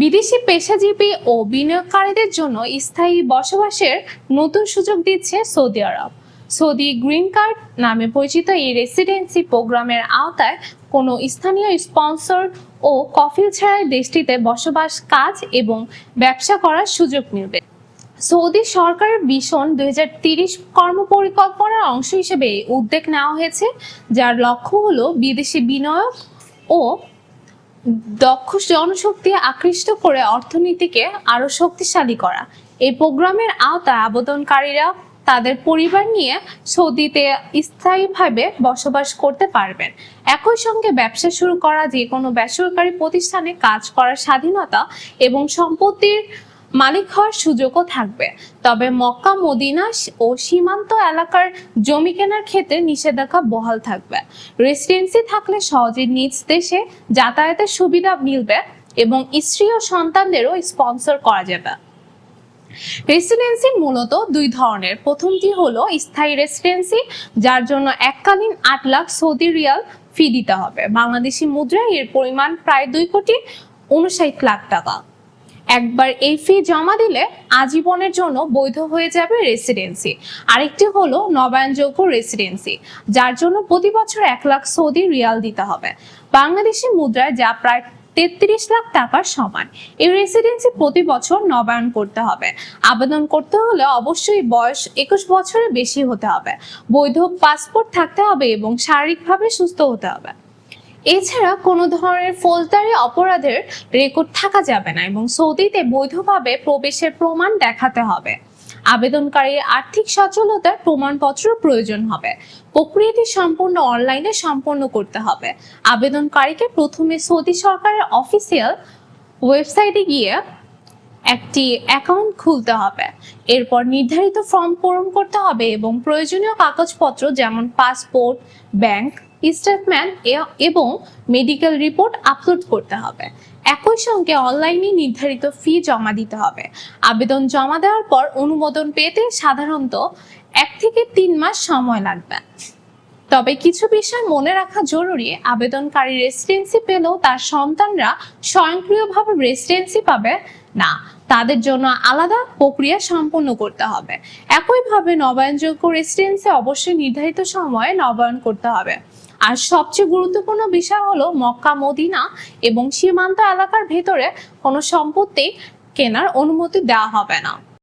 বিদেশি পেশাজীবী ও বিনিয়োগকারীদের জন্য স্থায়ী বসবাসের নতুন সুযোগ দিচ্ছে Saudi Arab. Saudi green card নামে পরিচিত এই রেসিডেন্সি প্রোগ্রামের আওতায় কোনো স্থানীয় স্পন্সর ও কফিল ছাড়াই দেশটিতে বসবাস, কাজ এবং ব্যবসা করার সুযোগ মিলবে। সৌদি সরকারের ভীষণ দুই কর্মপরিকল্পনার অংশ হিসেবে উদ্যোগ নেওয়া হয়েছে, যার লক্ষ্য হলো বিদেশি বিনিয়োগ ও দক্ষ জনশক্তি আকৃষ্ট করে অর্থনীতিকে আরও শক্তিশালী করা। এই প্রোগ্রামের আওতায় আবেদনকারীরা তাদের পরিবার নিয়ে সৌদিতে স্থায়ীভাবে বসবাস করতে পারবেন। একই সঙ্গে ব্যবসা শুরু করা যে কোনো বেসরকারি প্রতিষ্ঠানে কাজ করার স্বাধীনতা এবং সম্পত্তির মালিক হওয়ার সুযোগও থাকবে। তবে মক্কা, মদিনা ও সীমান্ত এলাকার জমি কেনার ক্ষেত্রে নিষেধাজ্ঞা বহাল থাকবে। রেসিডেন্সি থাকলে সহজে নিজ দেশে যাতায়াতের সুবিধা মিলবে এবং স্ত্রী ও সন্তানদেরও স্পন্সর করা যাবে। রেসিডেন্সি মূলত দুই ধরনের। প্রথমটি হলো স্থায়ী রেসিডেন্সি যার জন্য এককালীন আট লাখ সৌদি রিয়াল ফি দিতে হবে। বাংলাদেশি মুদ্রায় এর পরিমাণ প্রায় দুই কোটি উনষাট লাখ টাকা। একবার এই ফি জমা দিলে আজীবনের জন্য বৈধ হয়ে যাবে রেসিডেন্সি আরেকটি হলো নবায়নযোগ্য রেসিডেন্সি যার জন্য প্রতি বছর এক লাখ সৌদি রিয়াল দিতে হবে। বাংলাদেশি মুদ্রায় যা প্রায় তেত্রিশ লাখ টাকার সমান, এই রেসিডেন্সি প্রতি বছর নবায়ন করতে হবে। আবেদন করতে হলে অবশ্যই বয়স একুশ বছরের বেশি হতে হবে। বৈধ পাসপোর্ট থাকতে হবে এবং শারীরিকভাবে সুস্থ হতে হবে। এছাড়া কোনো ধরনের ফৌজদারি অপরাধের রেকর্ড থাকা যাবে না এবং সৌদিতে বৈধভাবে প্রবেশের প্রমাণ দেখাতে হবে। আবেদনকারীর আর্থিক সচ্ছলতার প্রমাণপত্র প্রয়োজন হবে। প্রক্রিয়াটি সম্পূর্ণ অনলাইনে সম্পন্ন করতে হবে। আবেদনকারীকে প্রথমে সৌদি সরকারের অফিসিয়াল ওয়েবসাইটে গিয়ে একটি অ্যাকাউন্ট খুলতে হবে। এরপর নির্ধারিত ফর্ম পূরণ করতে হবে এবং প্রয়োজনীয় কাগজপত্র যেমন পাসপোর্ট ব্যাংক স্টেটমেন্ট এবং মেডিকেল রিপোর্ট আপলোড করতে হবে। একই সঙ্গে অনলাইনে নির্ধারিত ফি জমা দিতে হবে। আবেদন জমা দেওয়ার পর অনুমোদন পেতে সাধারণত এক থেকে তিন মাস সময় লাগবে। তবে কিছু বিষয় মনে রাখা জরুরি, আবেদনকারী রেসিডেন্সি পেলেও তার সন্তানরা স্বয়ংক্রিয়ভাবে রেসিডেন্সি পাবে না। তাদের জন্য আলাদা প্রক্রিয়া সম্পন্ন করতে হবে। একইভাবে নবায়নযোগ্য রেসিডেন্সি অবশ্যই নির্ধারিত সময়ে নবায়ন করতে হবে। আর সবচেয়ে গুরুত্বপূর্ণ বিষয় হলো মক্কা, মদিনা এবং সীমান্ত এলাকার ভেতরে কোনো সম্পত্তি কেনার অনুমতি দেওয়া হবে না।